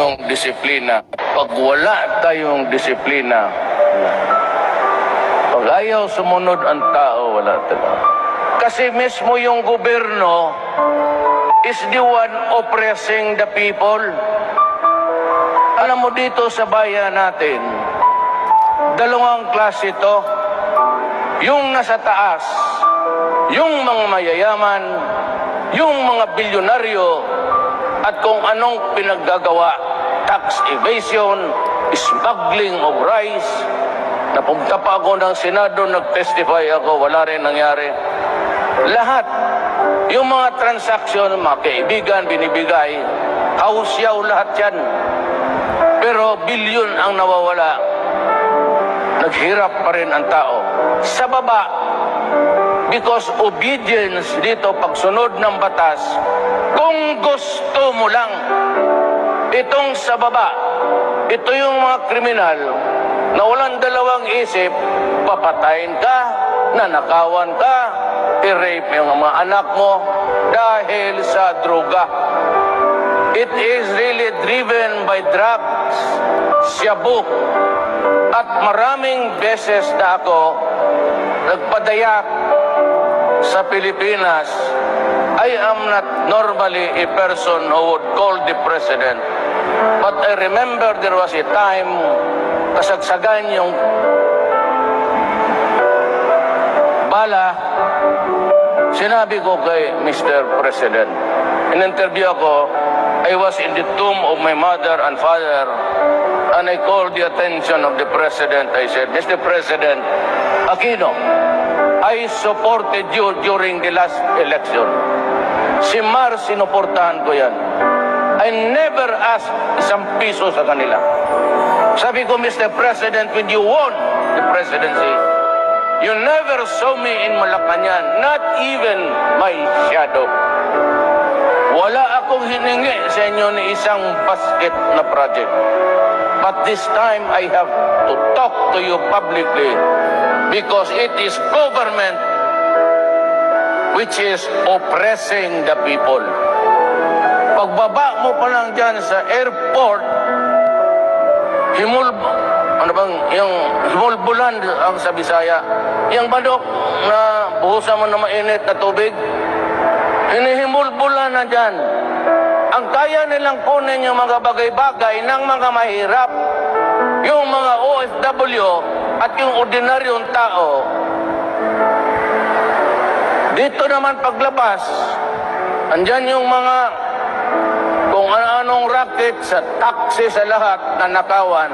yung disiplina. Pag wala tayong disiplina, pag ayaw sumunod ang tao, wala talaga. Kasi mismo yung gobyerno is the one oppressing the people. Alam mo dito sa bayan natin, dalawang klase to. Yung nasa taas, yung mga mayayaman, yung mga bilyonaryo, at kung anong pinaggagawa, tax evasion, smuggling of rice, Napunta pa ako ng Senado, nag-testify ako, wala rin nangyari. Lahat, yung mga transaksyon, mga kaibigan, binibigay, kausyaw lahat yan. Pero bilyon ang nawawala. Naghirap pa rin ang tao. Sa baba, because obedience dito, pagsunod ng batas, kung gusto mo lang, itong sa baba, ito yung mga kriminal na walang dalawang isip, papatayin ka, nanakawan ka, i-rape yung mga anak mo dahil sa droga. It is really driven by drugs, shabu, at maraming beses na ako nagpadayak sa Pilipinas, I am not normally a person who would call the president. But I remember there was a time kasagsagan yung bala. Sinabi ko kay Mr. President, in-interview ako, I was in the tomb of my mother and father and I called the attention of the President. I said, Mr. President, Aquino, I supported you during the last election. Si Mar, sinuportahan ko yan. I never asked isang piso sa kanila. Sabi ko, Mr. President, when you won the presidency, you never saw me in Malacanang, not even my shadow. Wala akong hiningi sa inyo ni isang basket na project. But this time, I have to talk to you publicly because it is government which is oppressing the people. Pagbaba mo pa lang dyan sa airport, himul, ano bang, yung himulbulan ang sa Bisaya, yung badok na buhusan mo na mainit na tubig, hinihimulbulan na dyan. Ang kaya nilang kunin yung mga bagay-bagay ng mga mahirap, yung mga OFW at yung ordinaryong tao, dito naman paglabas, andyan yung mga kung ano-anong racket sa taxi sa lahat na nakawan,